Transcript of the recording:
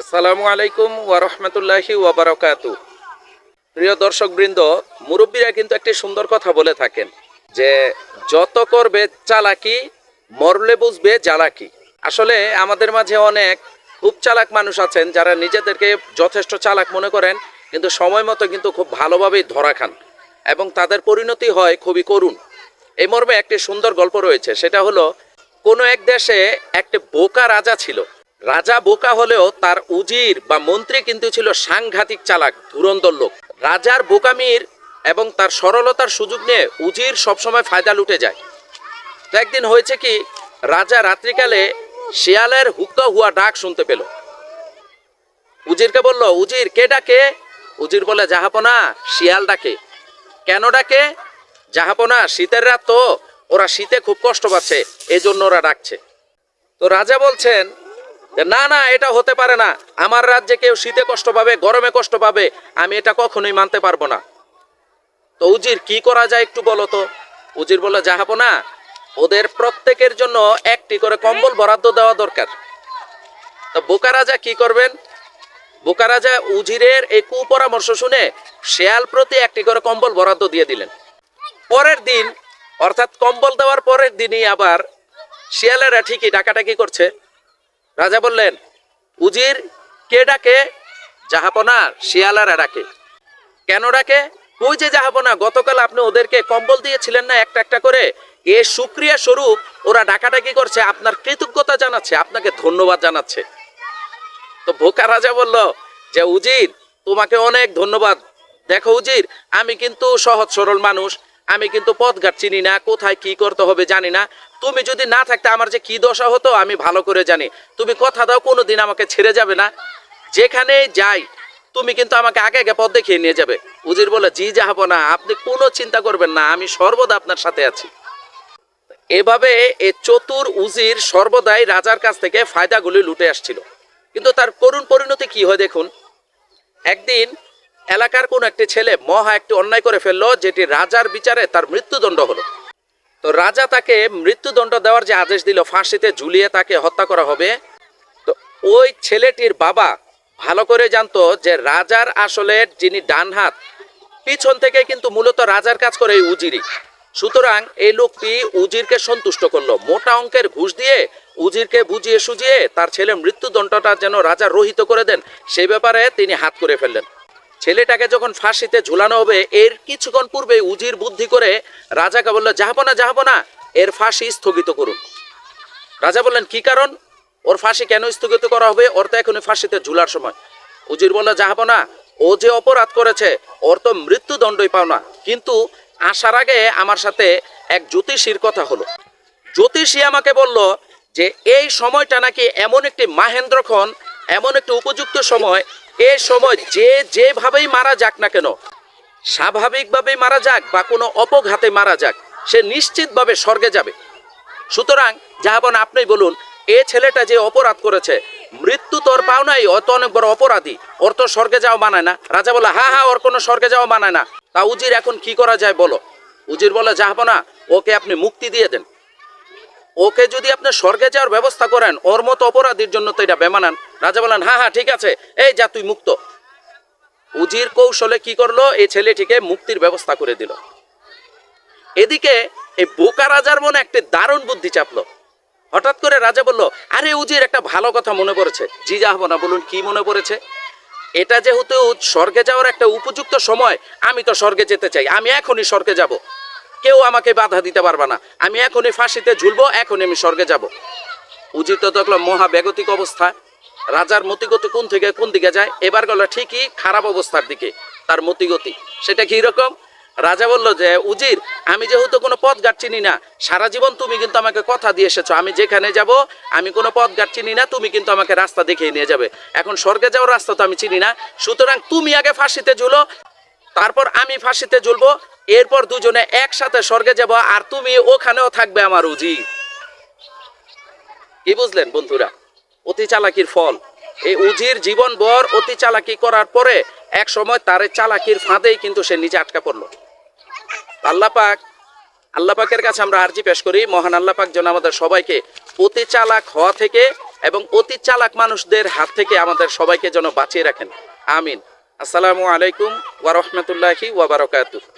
আসসালামু আলাইকুম ওয়ারহমতুল্লাহি ওয়াবারাকাতু প্রিয় দর্শকবৃন্দ, মুরব্বীরা কিন্তু একটি সুন্দর কথা বলে থাকেন যে, যত করবে চালাকি, মরলে বুঝবে জ্বালাকি। আসলে আমাদের মাঝে অনেক খুব চালাক মানুষ আছেন যারা নিজেদেরকে যথেষ্ট চালাক মনে করেন, কিন্তু সময় মতো কিন্তু খুব ভালোভাবেই ধরা খান এবং তাদের পরিণতি হয় খুবই করুণ। এই মর্মে একটি সুন্দর গল্প রয়েছে, সেটা হলো, কোনো এক দেশে একটি বোকা রাজা ছিল রাজা বোকা হলেও তার উজির বা মন্ত্রী কিন্তু ছিল সাংঘাতিক চালাক, ধুরন্ধর লোক। রাজার বোকামির এবং তার সরলতার সুযোগ নিয়ে উজির সবসময় ফায়দা লুটে যায়। তো একদিন হয়েছে কি, রাজা রাত্রিকালে শিয়ালের হুক্কা হুয়া ডাক শুনতে পেল। উজিরকে বলল, উজির, কে ডাকে? উজির বলে জাহাপনা, শিয়াল ডাকে। কেন ডাকে? জাহাপনা, শীতের রাত তো, ওরা শীতে খুব কষ্ট পাচ্ছে এই জন্য ওরা ডাকছে। তো রাজা বলছেন না না, এটা হতে পারে না। আমার রাজ্যে কেউ শীতে কষ্ট পাবে, গরমে কষ্ট পাবে, আমি এটা কখনোই মানতে পারব না। তো উজির, কি করা যায় একটু বলো তো? উজির বলে যাহাবো না, ওদের প্রত্যেকের জন্য একটি করে কম্বল বরাদ্দ দেওয়া দরকার। তো বোকা রাজা কি করবেন? বোকা রাজা উজিরের এই কুপরামর্শ শুনে শেয়াল প্রতি একটি করে কম্বল বরাদ্দ দিয়ে দিলেন। পরের দিন, অর্থাৎ কম্বল দেওয়ার পরের দিনই আবার শিয়ালেরা ঠিকই ডাকাটাকি করছে। রাজা বললেন, উজির কে ডাকে? জাহাপনা শিয়ালারা ডাকে। কেন ডাকে? ওই যে জাহাপনা, গতকাল আপনি ওদেরকে কম্বল দিয়েছিলেন না একটা একটা করে? এ সুক্রিয়া স্বরূপ ওরা ডাকাডাকি করছে, আপনার কৃতজ্ঞতা জানাচ্ছে, আপনাকে ধন্যবাদ জানাচ্ছে। তো বোকা রাজা বলল, যে উজির, তোমাকে অনেক ধন্যবাদ। দেখো উজির, আমি কিন্তু সহজ সরল মানুষ আমি কিন্তু পথঘাট চিনি না, কোথায় কি করতে হবে জানি না। তুমি যদি না থাকতে আমার যে কি দশা হতো, আমি ভালো করে জানি। তুমি কথা দাও কোনো দিন আমাকে ছেড়ে যাবে না। যেখানে যাই, তুমি কিন্তু আমাকে আগে আগে পথ দেখিয়ে নিয়ে যাবে। উজির বলে, জি যাব না আপনি কোনো চিন্তা করবেন না, আমি সর্বদা আপনার সাথে আছি। এভাবে এ চতুর উজির সর্বদাই রাজার কাছ থেকে ফায়দাগুলি লুটে আসছিল। কিন্তু তার করুণ পরিণতি কি হয় দেখুন। একদিন এলাকার কোন একটি ছেলে মহা একটি অন্যায় করে ফেলল, যেটি রাজার বিচারে তার মৃত্যুদণ্ড হলো। তো রাজা তাকে মৃত্যুদণ্ড দেওয়ার যে আদেশ দিল, ফাঁসিতে ঝুলিয়ে তাকে হত্যা করা হবে। তো ওই ছেলেটির বাবা ভালো করে জানতো যে রাজার আসলে যিনি ডান হাত, পিছন থেকে কিন্তু মূলত রাজার কাজ করে এই উজিরি। সুতরাং এই লোকটি উজিরকে সন্তুষ্ট করল। মোটা অঙ্কের ঘুষ দিয়ে উজিরকে বুঝিয়ে সুজিয়ে তার ছেলে মৃত্যুদণ্ডটা যেন রাজা রহিত করে দেন সেই ব্যাপারে তিনি হাত করে ফেললেন। ছেলেটাকে যখন ফাঁসিতে ঝুলানো হবে, এর কিছুক্ষণ পূর্বে উজির বুদ্ধি করে রাজাকে বলল যাব না যাব না এর ফাঁসি স্থগিত করুন। রাজা বললেন, কি কারণ? ওর ফাঁসি কেন স্থগিত করা হবে? ওর তো এখনই ফাঁসিতে ঝুলার সময়। উজির বলল যাব না ও যে অপরাধ করেছে, ওর তো মৃত্যুদণ্ডই পাও না। কিন্তু আসার আগে আমার সাথে এক জ্যোতিষীর কথা হলো। জ্যোতিষী আমাকে বলল যে, এই সময়টা নাকি এমন একটি মাহেন্দ্রক্ষণ, এমন একটি উপযুক্ত সময় এই সময় যে যেভাবেই মারা যাক না কেন, স্বাভাবিকভাবেই মারা যাক বা কোনো অপঘাতে মারা যাক, সে নিশ্চিতভাবে স্বর্গে যাবে। সুতরাং যাহাবন আপনি বলুন, এ ছেলেটা যে অপরাধ করেছে, মৃত্যু তোর পাও নাই অত অনেক বড় অপরাধী। ওর তো স্বর্গে যাওয়া মানায় না। রাজা বলে হা হা, ওর কোনো স্বর্গে যাওয়া মানায় না। তা উজির এখন কি করা যায় বলো? উজির বলে যাহাবো না ওকে আপনি মুক্তি দিয়ে দেন। ওকে যদি আপনি স্বর্গে যাওয়ার ব্যবস্থা করেন, ওর মতো অপরাধীর জন্য তো এটা বেমানান। রাজা বলেন হ্যাঁ হ্যাঁ ঠিক আছে। এই যা, তুই মুক্ত। উজির কৌশলে কি করল? এই ছেলেটিকে মুক্তির ব্যবস্থা করে দিল। এদিকে এই বোকা রাজার মনে একটি দারুণ বুদ্ধি চাপলো। হঠাৎ করে রাজা বলল, আরে উজির, একটা ভালো কথা মনে পড়েছে। জি যাহবো না বলুন, কি মনে পড়েছে? এটা যেহেতু স্বর্গে যাওয়ার একটা উপযুক্ত সময়, আমি তো স্বর্গে যেতে চাই। আমি এখনই স্বর্গে যাব। কেউ আমাকে বাধা দিতে পারবে না। আমি এখনই ফাঁসিতে ঝুলবো, এখনই আমি স্বর্গে যাব। উজির তো দেখল মহা বেগতিক অবস্থা। রাজার মতিগতি কোন থেকে, কোন দিকে যায়? এবার গেল ঠিকই খারাপ অবস্থার দিকে, তার মতিগতি। সেটা কি রকম রাজা বলল যে, উজির, আমি যেহেতু কোনো পথ ঘাট চিনি না, সারা জীবন তুমি কিন্তু আমাকে কথা দিয়ে এসেছ। আমি যেখানে যাব, আমি কোনো পথ ঘাট চিনি না, তুমি কিন্তু আমাকে রাস্তা দেখিয়ে নিয়ে যাবে। এখন স্বর্গে যাওয়ার রাস্তা তো আমি চিনি না, সুতরাং তুমি আগে ফাঁসিতে ঝুলো, তারপর আমি ফাঁসিতে ঝুলবো, এরপর দুজনে একসাথে স্বর্গে যাব, আর তুমি ওখানেও থাকবে আমার উজির। কি বুঝলেন বন্ধুরা? অতি চালাকির ফল। এই উজির জীবন বর অতি চালাকি করার পরে এক সময় তার চালাকির ফাঁদেই কিন্তু সে নিজে আটকা পড়ল। আল্লাহ পাক আল্লাহ পাকের কাছে আমরা আর্জি পেশ করি, মহান আল্লাহ পাক যেন আমাদের সবাইকে অতি চালাক হওয়া থেকে এবং অতি চালাক মানুষদের হাত থেকে আমাদের সবাইকে যেন বাঁচিয়ে রাখেন। আমিন। আসসালামু আলাইকুম ওয়া রাহমাতুল্লাহি ওয়া বারাকাতুহু।